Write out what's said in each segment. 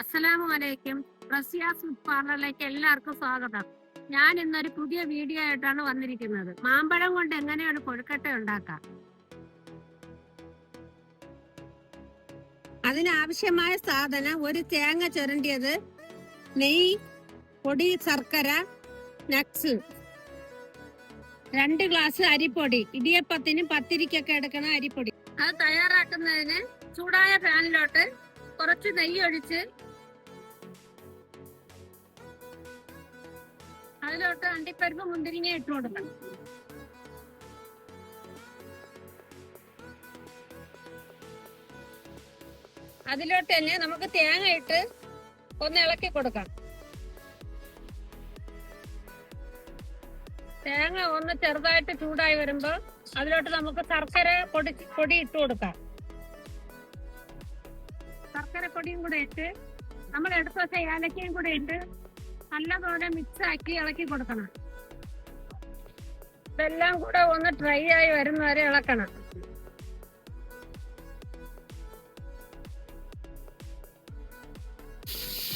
അസ്സലാമു അലൈക്കും. റസിയാസ് പാർലറിലേക്ക് എല്ലാവർക്കും സ്വാഗതം. ഞാൻ ഇന്നൊരു പുതിയ വീഡിയോ ആയിട്ടാണ് വന്നിരിക്കുന്നത്. മാമ്പഴം കൊണ്ട് എങ്ങനെയാണ് കൊഴുക്കട്ട ഉണ്ടാക്കാം? അതിനാവശ്യമായ സാധനം ഒരു തേങ്ങ ചുരണ്ടിയത് നെയ് പൊടി ശർക്കര നക്സ് രണ്ട് ഗ്ലാസ് അരിപ്പൊടി. ഇടിയപ്പത്തിനും പത്തിരിക്കൊക്കെ എടുക്കണ അരിപ്പൊടി. അത് തയ്യാറാക്കുന്നതിന് ചൂടായ പാനിലോട്ട് കുറച്ച് നെയ്യ് ഒഴിച്ച് അതിലോട്ട് അണ്ടിപ്പരിപ്പ് മുന്തിരിങ്ങ ഇട്ട് കൊടുക്കണം. അതിലോട്ട് തന്നെ നമുക്ക് തേങ്ങ ഇട്ട് ഒന്ന് ഇളക്കി കൊടുക്കാം. തേങ്ങ ഒന്ന് ചെറുതായിട്ട് ചൂടായി വരുമ്പോൾ അതിലോട്ട് നമുക്ക് ശർക്കര പൊടി പൊടി ഇട്ട് കൊടുക്കാം. ശർക്കര പൊടിയും കൂടെ ഇട്ട് നമ്മൾ എടുത്ത് ഏലക്കയും കൂടെ ഇട്ട് നല്ലപോലെ മിക്സ് ആക്കി ഇളക്കി കൊടുക്കണം. ഇതെല്ലാം കൂടെ ഒന്ന് ഡ്രൈ ആയി വരുന്ന വരെ ഇളക്കണം.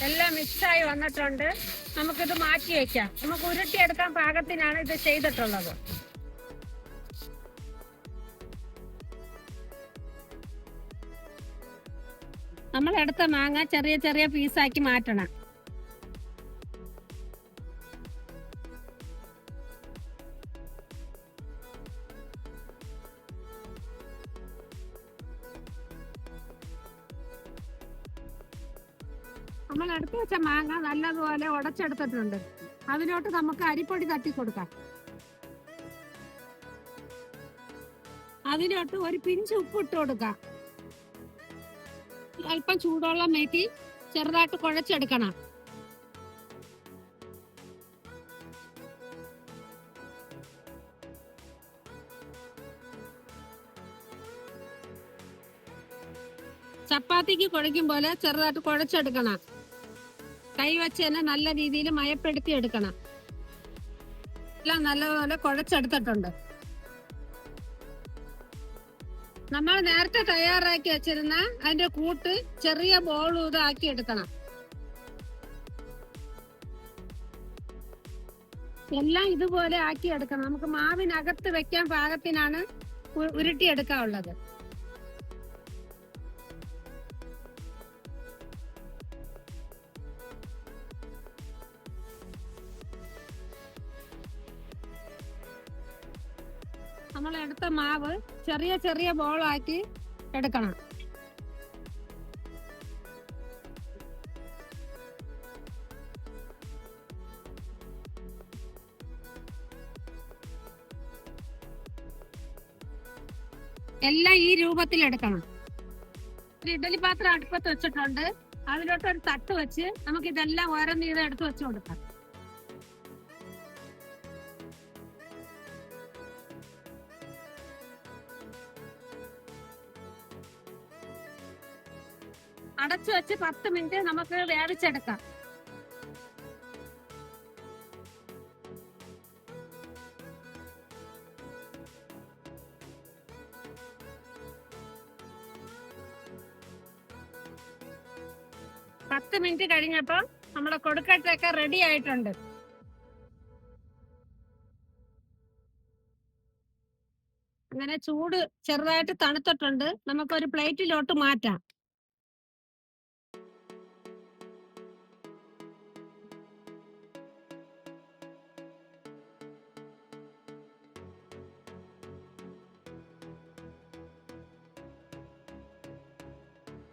എല്ലാം മിക്സ് ആയി വന്നിട്ടുണ്ട്. നമുക്കിത് മാറ്റി വെക്കാം. നമുക്ക് ഉരുട്ടിയെടുക്കാൻ പാകത്തിനാണ് ഇത് ചെയ്തിട്ടുള്ളത്. നമ്മൾ എടുത്ത മാങ്ങ ചെറിയ ചെറിയ പീസാക്കി മാറ്റണം. നമ്മൾ എടുത്തു വെച്ച മാങ്ങ നല്ലതുപോലെ ഉടച്ചെടുത്തിട്ടുണ്ട്. അതിലോട്ട് നമുക്ക് അരിപ്പൊടി തട്ടി കൊടുക്കാം. അതിലോട്ട് ഒരു പിഞ്ച് ഉപ്പ് ഇട്ട് കൊടുക്കാം. അല്പം ചൂടുവെള്ളം നീട്ടി ചെറുതായിട്ട് കുഴച്ചെടുക്കണം. ചപ്പാത്തിക്ക് കുഴയ്ക്കും പോലെ ചെറുതായിട്ട് കുഴച്ചെടുക്കണം. കൈ തന്നെ നല്ല രീതിയിൽ മയപ്പെടുത്തി എടുക്കണം. എല്ലാം നല്ലപോലെ കുഴച്ചെടുത്തിട്ടുണ്ട്. നമ്മൾ നേരത്തെ തയ്യാറാക്കി വെച്ചിരുന്ന അതിന്റെ കൂട്ട് ചെറിയ ബോൾ ഇതാക്കി എടുക്കണം. എല്ലാം ഇതുപോലെ ആക്കി എടുക്കണം. നമുക്ക് മാവിനകത്ത് വെക്കാൻ പാകത്തിനാണ് ഉരുട്ടിയെടുക്കാനുള്ളത്. നമ്മൾ എടുത്ത മാവ് ചെറിയ ചെറിയ ബോളാക്കി എടുക്കണം. എല്ലാം ഈ രൂപത്തിൽ എടുക്കണം. ഇഡലി പാത്രം അടുപ്പത്ത് വെച്ചിട്ടുണ്ട്. അതിലോട്ട് ഒരു തട്ട് വെച്ച് നമുക്ക് ഇതെല്ലാം ഓരോന്ന് ഇത് എടുത്ത് വെച്ച് കൊടുക്കാം. അടച്ചു വെച്ച് പത്ത് മിനിറ്റ് നമുക്ക് വേവിച്ചെടുക്കാം. പത്ത് മിനിറ്റ് കഴിഞ്ഞപ്പോ നമ്മുടെ കൊടുക്കട്ടൊക്കെ റെഡി ആയിട്ടുണ്ട്. അങ്ങനെ ചൂട് ചെറുതായിട്ട് തണുത്തിട്ടുണ്ട്. നമുക്കൊരു പ്ലേറ്റിലോട്ട് മാറ്റാം.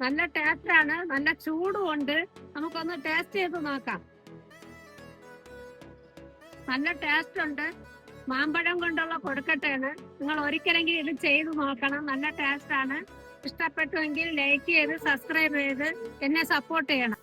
നല്ല ടേസ്റ്റ് ആണ്. നല്ല ചൂടും ഉണ്ട് നമുക്കൊന്ന് ടേസ്റ്റ് ചെയ്ത് നോക്കാം. നല്ല ടേസ്റ്റ് ഉണ്ട്. മാമ്പഴം കൊണ്ടുള്ള കൊടുക്കട്ടാണ് നിങ്ങൾ ഒരിക്കലെങ്കിലും ഇത് ചെയ്ത് നോക്കണം. നല്ല ടേസ്റ്റ് ആണ്. ഇഷ്ടപ്പെട്ടുവെങ്കിൽ ലൈക്ക് ചെയ്ത് സബ്സ്ക്രൈബ് ചെയ്ത് എന്നെ സപ്പോർട്ട് ചെയ്യണം.